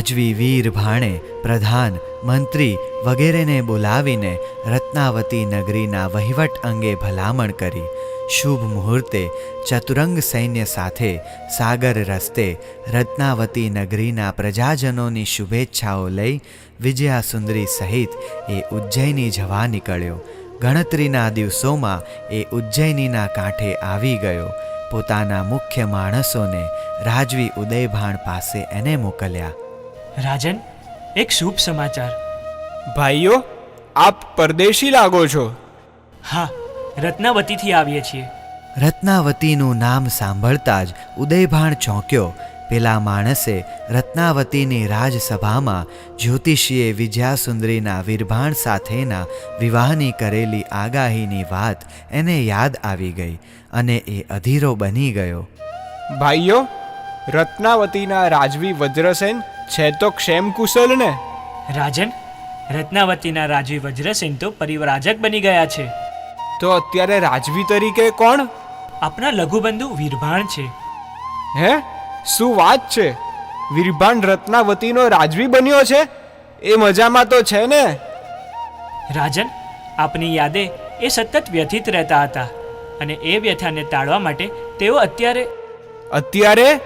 રાજવી વીર ભાણે પ્રધાન, મંત્રી વગેરેને બોલાવીને રત્નાવતી નગરીના વહીવટ અંગે ભલામણ કરી. શુભ મુહૂર્તે ચતુરંગ સૈન્ય સાથે સાગર રસ્તે રત્નાવતી નગરીના પ્રજાજનોની શુભેચ્છાઓ લઈ વિજયાસુંદરી સહિત એ ઉજ્જૈની જવા નીકળ્યો. ગણતરીના દિવસોમાં એ ઉજ્જૈનીના કાંઠે આવી ગયો. પોતાના મુખ્ય માણસોને રાજવી ઉદયભાણ પાસે એને મોકલ્યા. રાજન એક શુભ સમાચાર. ભાઈઓ આપ પરદેશી લાગો છો. હા રત્નાવતીથી આવીએ છીએ. રત્નાવતીનું નામ સાંભળતા જ ઉદયભાણ ચોંક્યો. પેલા માણસે રત્નાવતીની રાજસભામાં જ્યોતિષીએ વિજયાસુંદરીના વીરભાણ સાથેના વિવાહની કરેલી આગાહીની વાત એને યાદ આવી ગઈ અને એ અધીરો બની ગયો. ભાઈઓ રત્નાવતીના રાજવી વજ્રસેન છે તો ક્ષેમ કુશલ ને રાજન રત્નાવતીના રાજવી વજ્રસિંહ તો પરિવરાજક બની ગયા છે. તો અત્યારે રાજવી તરીકે કોણ? આપણા લઘુબંધુ વીરભાણ છે. હે? શું વાત છે? વીરભાણ રત્નાવતીનો રાજવી બન્યો છે? એ મજામાં તો છે ને? રાજન આપની યાદે એ સતત વ્યથિત રહેતા હતા અને એ વ્યથાને ટાળવા માટે તેઓ અત્યારે અત્યારે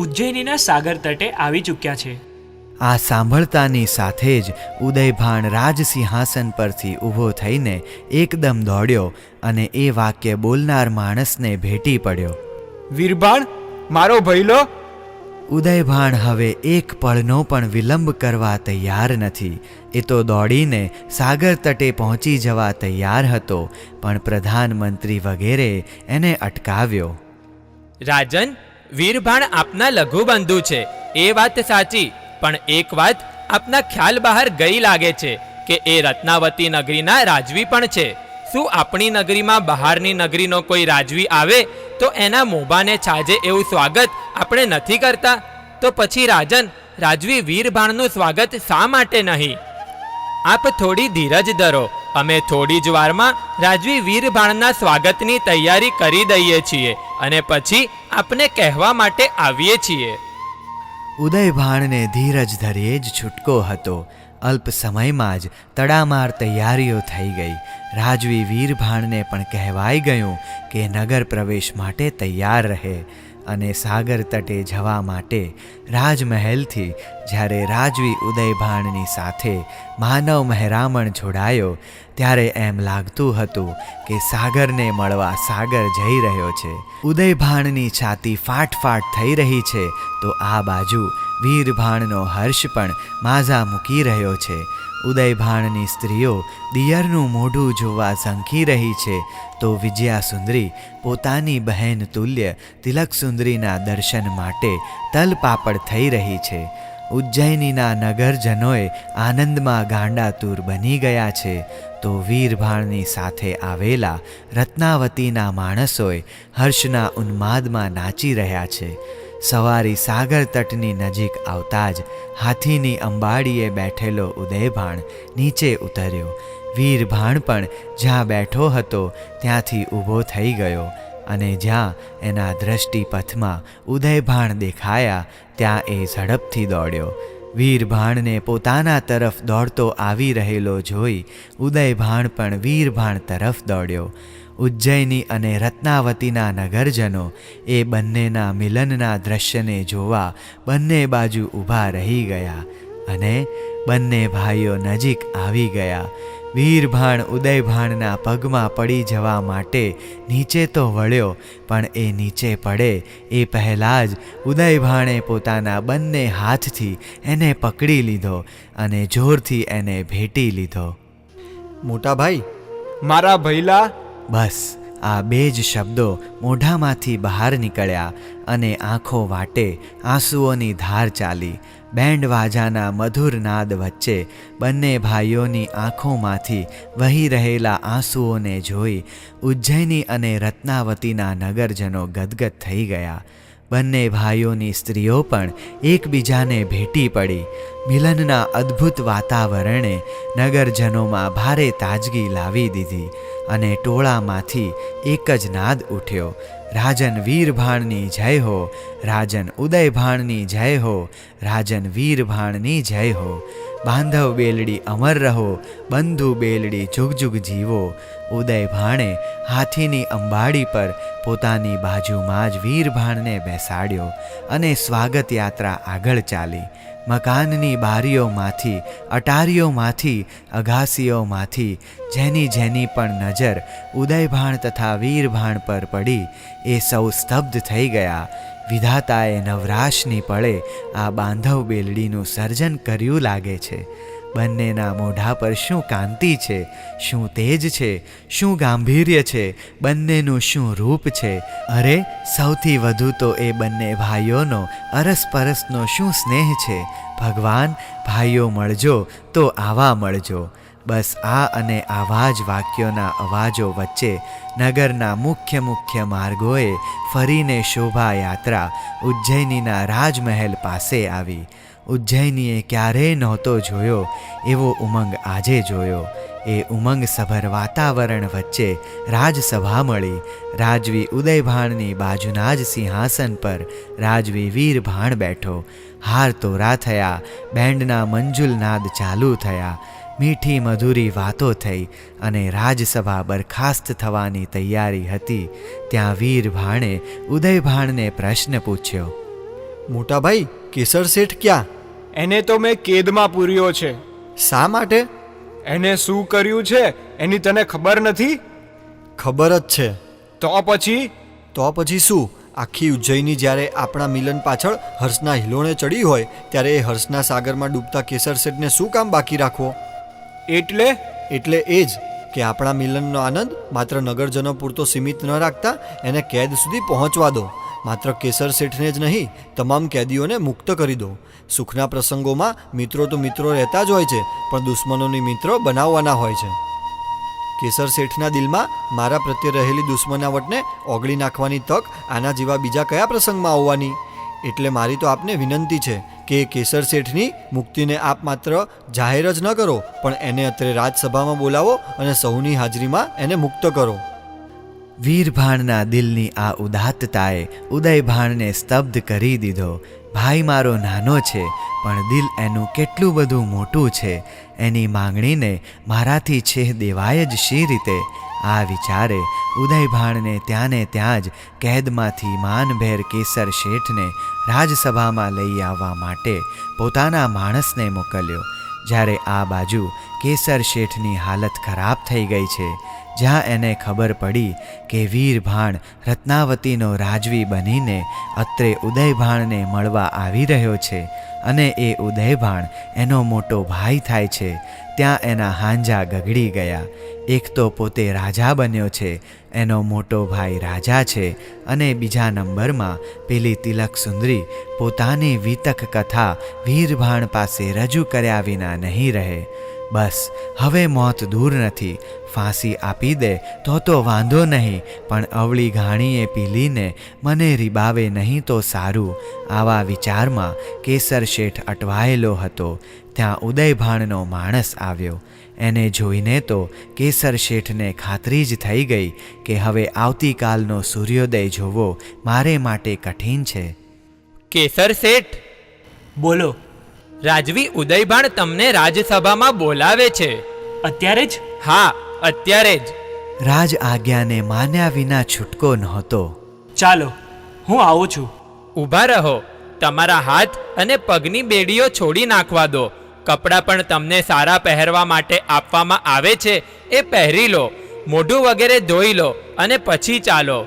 ઉજ્જૈનીના સાગર તટે આવી ચૂક્યા છે. આ સાંભળતાની સાથે જ ઉદયભાણ રાજસિંહાસન પરથી ઊભો થઈને એકદમ દોડ્યો અને એ વાક્ય બોલનાર માણસને ભેટી પડ્યો. વીરભાણ મારો ભૈલો ઉદયભાણ હવે એક પળનો પણ વિલંબ કરવા તૈયાર નથી. એ તો દોડીને સાગર તટે પહોંચી જવા તૈયાર હતો પણ પ્રધાનમંત્રી વગેરે એને અટકાવ્યો. રાજન વીરભાણ આપના લઘુબંધુ છે. એ વાત સાચી, પણ એક વાત આપના ખ્યાલ બહાર ગઈ લાગે છે કે એ રત્નાવતી નગરીના રાજવી પણ છે. શું આપણી નગરીમાં બહારની નગરીનો કોઈ રાજવી આવે? તો એના મોભાને છાજે એવું સ્વાગત આપણે નથી કરતા. તો પછી રાજન, રાજવી વીરભાણનું સ્વાગત શા માટે નહીં? આપ થોડી ધીરજ ધરો. અમે થોડી જ વારમાં રાજવી વીરભાણના સ્વાગતની તૈયારી કરી દઈએ છીએ અને પછી આપને કહેવા માટે આવીએ છીએ. ઉદયભાણને ધીરજ ધરીએ જ છૂટકો હતો. અલ્પ સમયમાં જ તડામાર તૈયારીઓ થઈ ગઈ. રાજવી વીરભાણને પણ કહેવાઈ ગયું કે નગર પ્રવેશ માટે તૈયાર રહે. અને સાગર તટે જવા માટે રાજમહેલથી જ્યારે રાજવી ઉદયભાણની સાથે માનવ મહેરામણ જોડાયો, ત્યારે એમ લાગતું હતું કે સાગરને મળવા સાગર જઈ રહ્યો છે. ઉદયભાણની છાતી ફાટફાટ થઈ રહી છે, તો આ બાજુ વીરભાણનો હર્ષ પણ માઝા મૂકી રહ્યો છે. ઉદયભાણની સ્ત્રીઓ દિયરનું મોઢું જોવા ઝંખી રહી છે, તો વિજયા સુંદરી પોતાની બહેન તુલ્ય તિલકસુંદરીના દર્શન માટે તલપાપડ થઈ રહી છે. ઉજ્જૈનીના નગરજનોએ આનંદમાં ગાંડાતુર બની ગયા છે, તો વીરભાણની સાથે આવેલા રત્નાવતીના માણસોએ હર્ષના ઉન્માદમાં નાચી રહ્યા છે. સવારી સાગર તટની નજીક આવતા જ હાથીની અંબાડીએ બેઠેલો ઉદયભાણ નીચે ઉતર્યો. વીરભાણ પણ જ્યાં બેઠો હતો ત્યાંથી ઊભો થઈ ગયો અને જ્યાં એના દ્રષ્ટિપથમાં ઉદયભાણ દેખાયા ત્યાં એ ઝડપથી દોડ્યો. વીરભાણને પોતાના તરફ દોડતો આવી રહેલો જોઈ ઉદયભાણ પણ વીરભાણ તરફ દોડ્યો. ઉજ્જૈની અને રત્નાવતીના નગરજનો એ બંનેના મિલનના દ્રશ્યને જોવા બંને બાજુ ઊભા રહી ગયા અને બંને ભાઈઓ નજીક આવી ગયા. વીરભાણ ઉદયભાણના પગમાં પડી જવા માટે નીચે તો વળ્યો, પણ એ નીચે પડે એ પહેલાં જ ઉદયભાણે પોતાના બંને હાથથી એને પકડી લીધો અને જોરથી એને ભેટી લીધો. મોટા ભાઈ, મારા ભઈલા બસ, આ બે જ શબ્દો મોઢામાંથી બહાર નીકળ્યા અને આંખો વાટે, આંસુઓની ધાર ચાલી. બેન્ડ વાજાના મધુર નાદ વચ્ચે બંને ભાઈઓની આંખોમાંથી વહી રહેલા આંસુઓને જોઈ ઉજ્જૈની અને રત્નાવતીના નગરજનો ગદગદ થઈ ગયા. બંને ભાઈઓની સ્ત્રીઓ પણ એકબીજાને ભેટી પડી. મિલનના અદ્ભુત વાતાવરણે નગરજનોમાં ભારે તાજગી લાવી દીધી અને ટોળામાંથી એક જ નાદ ઉઠ્યો. રાજન વીરભાણની જય હો, રાજન ઉદયભાણની જય હો, રાજન વીરભાણની જય હો બાંધવ બેલડી અમર રહો, બંધુ બેલડી જુગ જુગ જીવો. ઉદય ભાણે હાથીની અંબાડી પર પોતાની બાજુમાં જ વીરભાણને બેસાડ્યો અને સ્વાગત યાત્રા આગળ ચાલી. મકાનની બારીઓમાંથી, અટારીઓમાંથી, અગાસીઓમાંથી જેની જેની પણ નજર ઉદયભાણ તથા વીરભાણ પર પડી એ સૌ સ્તબ્ધ થઈ ગયા. વિધાતાએ નવરાશની પળે આ બાંધવ બેલડીનું સર્જન કર્યું લાગે છે. બંનેના મોઢા પર શું કાંતિ છે, શું તેજ છે, શું ગાંભીર્ય છે, બંનેનું શું રૂપ છે? અરે, સૌથી વધુ તો એ બંને ભાઈઓનો, અરસપરસનો શું સ્નેહ છે? ભગવાન, ભાઈઓ મળજો તો આવા મળજો. બસ આ અને આવા જ વાક્યોના અવાજો વચ્ચે નગરના મુખ્ય મુખ્ય માર્ગોએ ફરીને શોભાયાત્રા ઉજ્જૈનીના રાજમહેલ પાસે આવી. ઉજ્જૈનીએ ક્યારેય નહોતો જોયો, એવો ઉમંગ આજે જોયો. એ ઉમંગ સભર વાતાવરણ વચ્ચે રાજસભા મળી. રાજવી ઉદયભાણની બાજુના જ સિંહાસન પર રાજવી વીરભાણ બેઠો. હાર તોરા થયા બેન્ડના મંજુલનાદ ચાલુ થયા. મીઠી મધુરી વાતો થઈ અને રાજસભા બરખાસ્ત થવાની તૈયારી હતી. ત્યાં વીર ભાણે ઉદયભાણને પ્રશ્ન પૂછ્યો મોટા ભાઈ કેસર શેઠ ક્યાં? એને તો મેં કેદમાં પૂર્યો છે. શા માટે? એને શું કર્યું છે એની તને ખબર નથી? ખબર જ છે. તો પછી? તો પછી શું? આખી ઉજ્જૈની જ્યારે આપણા મિલન પાછળ હર્ષના હિલોણે ચડી હોય ત્યારે એ હર્ષના સાગરમાં ડૂબતા કેસર શેઠને શું કામ બાકી રાખવો? એટલે? એટલે એ જ કે આપણા મિલનનો આનંદ માત્ર નગરજનો પૂરતો સીમિત ન રાખતા એને કેદ સુધી પહોંચવા દો. માત્ર કેસર શેઠને જ નહીં, તમામ કેદીઓને મુક્ત કરી દો. સુખના પ્રસંગોમાં મિત્રો તો મિત્રો રહેતા જ હોય છે, પણ દુશ્મનોની મિત્રો બનાવવાના હોય છે. કેસર શેઠના દિલમાં મારા પ્રત્યે રહેલી દુશ્મનાવટને ઓગળી નાખવાની તક આના જેવા બીજા કયા પ્રસંગમાં આવવાની? એટલે મારી તો આપને વિનંતી છે કે કેસર શેઠની મુક્તિને આપ માત્ર જાહેર જ ન કરો, પણ એને અત્રે રાજસભામાં બોલાવો અને સૌની હાજરીમાં એને મુક્ત કરો. વીરભાણના દિલની આ ઉદાત્તતાએ ઉદયભાણને સ્તબ્ધ કરી દીધો. ભાઈ મારો નાનો છે, પણ દિલ એનું કેટલું બધું મોટું છે. એની માંગણીને મારાથી છેહ દેવાય જ શી રીતે? આ વિચારે ઉદયભાણને ત્યાંને ત્યાં જ કેદમાંથી માનભેર કેસર શેઠને રાજસભામાં લઈ આવવા માટે પોતાના માણસને મોકલ્યો. જ્યારે આ બાજુ કેસર શેઠની હાલત ખરાબ થઈ ગઈ છે જ્યાં એને ખબર પડી કે વીરભાણ રત્નાવતીનો રાજવી બનીને અત્રે ઉદયભાણને મળવા આવી રહ્યો છે અને એ ઉદયભાણ એનો મોટો ભાઈ થાય છે. ત્યાં એના હાંજા ગગડી ગયા. એક તો પોતે રાજા બન્યો છે, એનો મોટો ભાઈ રાજા છે અને બીજા નંબરમાં પેલી તિલક સુંદરી પોતાની વિતક કથા વીરભાણ પાસે રજૂ કર્યા વિના નહીં રહે. બસ હવે મોત દૂર નથી. ફાંસી આપી દે તો તો વાંધો નહીં પણ અવળી ઘાણીએ પીલીને મને રીબાવે નહીં તો સારું. આવા વિચારમાં કેસર શેઠ અટવાયેલો હતો. ત્યાં ઉદયભાણનો માણસ આવ્યો. એને જોઈને તો કેસર શેઠને ખાતરી જ થઈ ગઈ કે હવે આવતીકાલનો સૂર્યોદય જોવો મારે માટે કઠિન છે. કેસર શેઠ? બોલો. રાજવી ઉદયભાણ તમને રાજસભામાં બોલાવે છે. અત્યારે જ? હા અત્યારે જ. રાજ આજ્ઞાને માન્યા વિના છૂટકો નહોતો. ચાલો હું આવું છું. ઊભા રહો. તમારા હાથ અને પગની બેડીઓ છોડી નાખવા દો. કપડાં પણ તમને સારા પહેરવા માટે આપવામાં આવે છે. એ પહેરી લો. મોઢું વગેરે ધોઈ લો અને પછી ચાલો.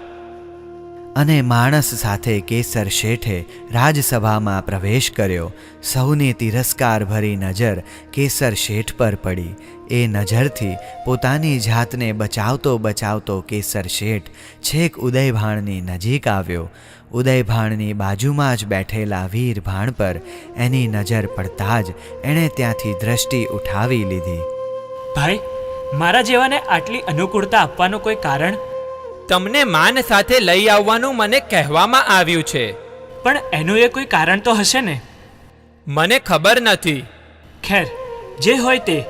અને માણસ સાથે કેસર શેઠે રાજસભામાં પ્રવેશ કર્યો. સૌની તિરસ્કાર ભરી નજર કેસર શેઠ પર પડી. એ નજરથી પોતાની જાતને બચાવતો બચાવતો કેસર શેઠ છેક ઉદયભાણની નજીક આવ્યો. ઉદયભાણની બાજુમાં જ બેઠેલા વીરભાણ પર એની નજર પડતા જ એણે ત્યાંથી દ્રષ્ટિ ઉઠાવી લીધી. ભાઈ, મારા જેવાને આટલી અનુકૂળતા આપવાનું કોઈ કારણ? તમને માન સાથે લઈ આવવાનું મને કહેવામાં આવ્યું છે. પણ એનું એ કોઈ કારણ તો હશે ને? મને ખબર નથી. ખેર જે હોય તે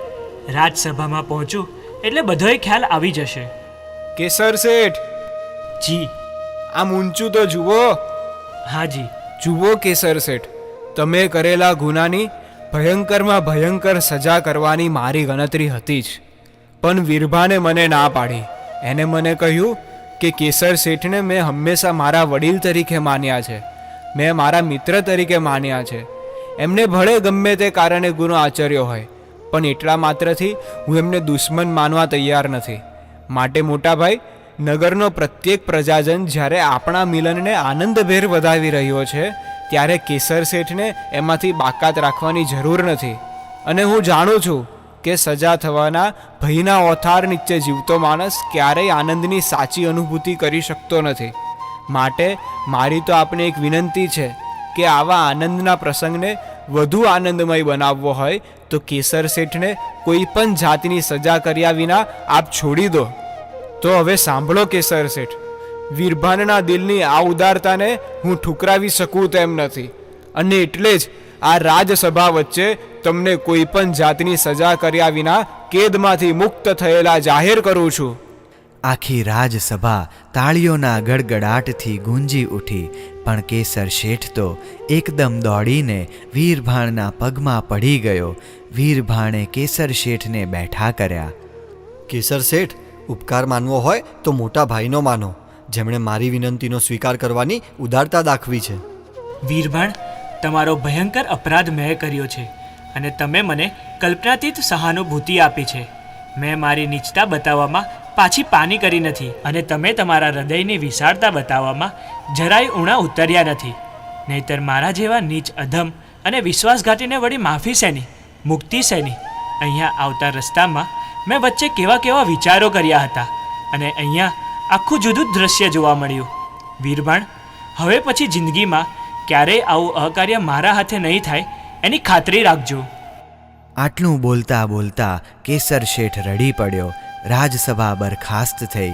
રાજસભામાં પહોંચું એટલે બધોય ખ્યાલ આવી જશે. કેસર શેઠ. જી. આમ ઊંચું તો જુઓ. હા જી. જુઓ કેસર શેઠ તમે કરેલા ગુનાની ભયંકરમાં ભયંકર સજા કરવાની મારી ગણતરી હતી જ. પણ વીરભાને મને ના પાડી. એને મને કહ્યું કે કેસર શેઠને મેં હંમેશા મારા વડીલ તરીકે માન્યા છે. મેં મારા મિત્ર તરીકે માન્યા છે. એમને ભલે ગમે તે કારણે ગુનો આચર્યો હોય, પણ એટલા માત્રથી હું એમને દુશ્મન માનવા તૈયાર નથી. માટે મોટાભાઈ, નગરનો પ્રત્યેક પ્રજાજન જ્યારે આપણા મિલનને આનંદભેર વધાવી રહ્યો છે, ત્યારે કેસર શેઠને એમાંથી બાકાત રાખવાની જરૂર નથી. અને હું જાણું છું કે સજા થવાના ભયના ઓથાર નીચે જીવતો માણસ ક્યારેય આનંદની સાચી અનુભૂતિ કરી શકતો નથી. માટે મારી તો આપને એક વિનંતી છે કે આવા આનંદના પ્રસંગને વધુ આનંદમય બનાવવો હોય તો કેસર શેઠને કોઈ પણ જાતની સજા કર્યા વિના આપ છોડી દો. તો હવે સાંભળો કેસર શેઠ. વીરભાનના દિલની આ ઉદારતાને હું ઠુકરાવી શકું તેમ નથી. અને એટલે જ આ રાજસભા વચ્ચે તમને કોઈ પણ જાતની સજા કર્યા વિના કેદમાંથી મુક્ત થયેલા જાહેર કરું છું. આખી રાજસભા તાળીઓના ગડગડાટથી ગુંજી ઉઠી પણ કેસર શેઠ તો એકદમ દોડીને વીરભાણના પગમાં પડી ગયો. વીરભાણે કેસર શેઠને બેઠા કર્યા. કેસર શેઠ ઉપકાર માનવો હોય તો મોટા ભાઈનો માનો. જેમણે મારી વિનંતીનો સ્વીકાર કરવાની ઉદારતા દાખવી છે. વીરભાણ તમારો ભયંકર અપરાધ મેં કર્યો છે અને તમે મને કલ્પનાતીત સહાનુભૂતિ આપી છે. મેં મારી નીચતા બતાવવામાં પાછી પાની કરી નથી અને તમે તમારા હૃદયની વિશાળતા બતાવવામાં જરાય ઉણા ઉતર્યા નથી. નહીતર મારા જેવા નીચ અધમ અને વિશ્વાસઘાતીને વળી માફી શેની? મુક્તિ શેની? અહીંયા આવતા રસ્તામાં મેં વચ્ચે કેવા કેવા વિચારો કર્યા હતા અને અહીંયા આખું જુદું દ્રશ્ય જોવા મળ્યું. વીરબાણ, હવે પછી જિંદગીમાં ક્યારેય આવું અહકાર્ય મારા હાથે નહીં થાય, એની ખાતરી રાખજો. આટલું બોલતા બોલતા કેસર શેઠ રડી પડ્યો, રાજસભા બરખાસ્ત થઈ.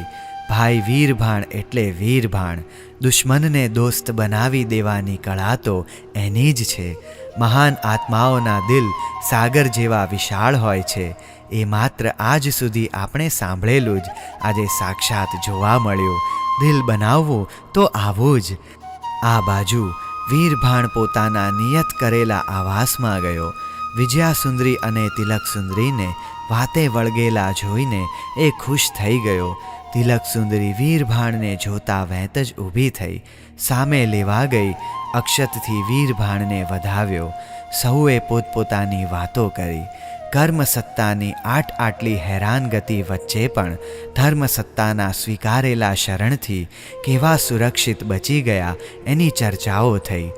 ભાઈ વીરભાણ એટલે વીરભાણ, દુશ્મનને દોસ્ત બનાવી દેવાની કળા તો એની જ છે. મહાન આત્માઓના દિલ સાગર જેવા વિશાળ હોય છે. એ માત્ર આજ સુધી આપણે સાંભળેલું જ આજે સાક્ષાત જોવા મળ્યું. દિલ બનાવવું તો આવું જ. આ બાજુ વીરભાણ પોતાના નિયત કરેલા આવાસમાં ગયો. વિજયાસુંદરી અને તિલકસુંદરીને વાતે વળગેલા જોઈને એ ખુશ થઈ ગયો. તિલકસુંદરી વીરભાણને જોતા વહેત જ ઊભી થઈ. સામે લેવા ગઈ, અક્ષતથી વીરભાણને વધાવ્યો. સૌએ પોતપોતાની વાતો કરી. કર્મસત્તાની આટ આટલી હેરાનગતિ વચ્ચે પણ ધર્મસત્તાના સ્વીકારેલા શરણથી કેવા સુરક્ષિત બચી ગયા એની ચર્ચાઓ થઈ.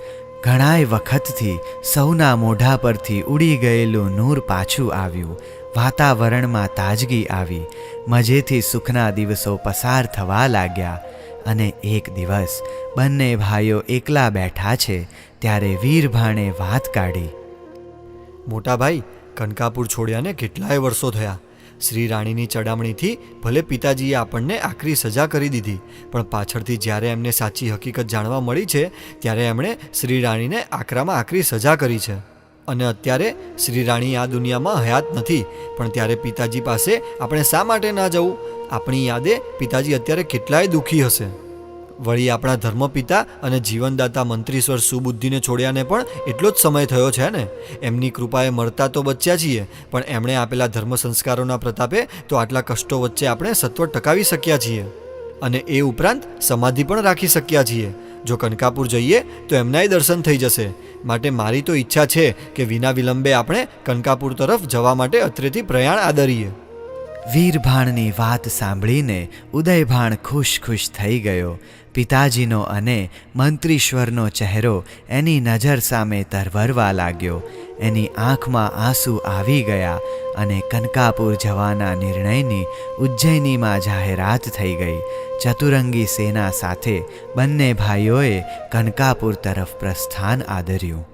ઘણાય વખતથી સૌના મોઢા પરથી ઉડી ગયેલું નૂર પાછું આવ્યું. વાતાવરણમાં તાજગી આવી. મજેથી સુખના દિવસો પસાર થવા લાગ્યા. અને એક દિવસ બંને ભાઈઓ એકલા બેઠા છે ત્યારે વીરભાણે વાત કાઢી. મોટા ભાઈ કનકાપુર છોડ્યાને કેટલાય વર્ષો થયા. શ્રી રાણીની ચડામણીથી ભલે પિતાજીએ આપણને આકરી સજા કરી દીધી, પણ પાછળથી જ્યારે એમને સાચી હકીકત જાણવા મળી છે, ત્યારે એમણે શ્રી રાણીને આકરામાં આકરી સજા કરી છે. અને અત્યારે શ્રી રાણી આ દુનિયામાં હયાત નથી, પણ ત્યારે પિતાજી પાસે આપણે શા માટે ના જવું? આપણી યાદે પિતાજી અત્યારે કેટલાય દુઃખી હશે. વળી આપણા ધર્મપિતા અને જીવનદાતા મંત્રીશ્વર સુબુદ્ધિને છોડ્યાને પણ એટલો જ સમય થયો છે ને? એમની કૃપાએ મળતા તો બચ્યા છીએ, પણ એમણે આપેલા ધર્મ સંસ્કારોના પ્રતાપે તો આટલા કષ્ટો વચ્ચે આપણે સત્વ ટકાવી શક્યા છીએ. અને એ ઉપરાંત સમાધિ પણ રાખી શક્યા છીએ. જો કનકાપુર જઈએ, તો એમનાય દર્શન થઈ જશે. માટે મારી તો ઈચ્છા છે કે વિના વિલંબે આપણે કનકાપુર તરફ જવા માટે અત્રેથી પ્રયાણ આદરીએ. વીરભાણની વાત સાંભળીને ઉદયભાણ ખુશ ખુશ થઈ ગયો. પિતાજીનો અને મંત્રીશ્વરનો ચહેરો એની નજર સામે તરવરવા લાગ્યો. એની આંખમાં આંસુ આવી ગયા અને કનકાપુર જવાના નિર્ણયની ઉજ્જૈનીમાં જાહેરાત થઈ ગઈ. ચતુરંગી સેના સાથે બંને ભાઈઓએ કનકાપુર તરફ પ્રસ્થાન આદર્યું.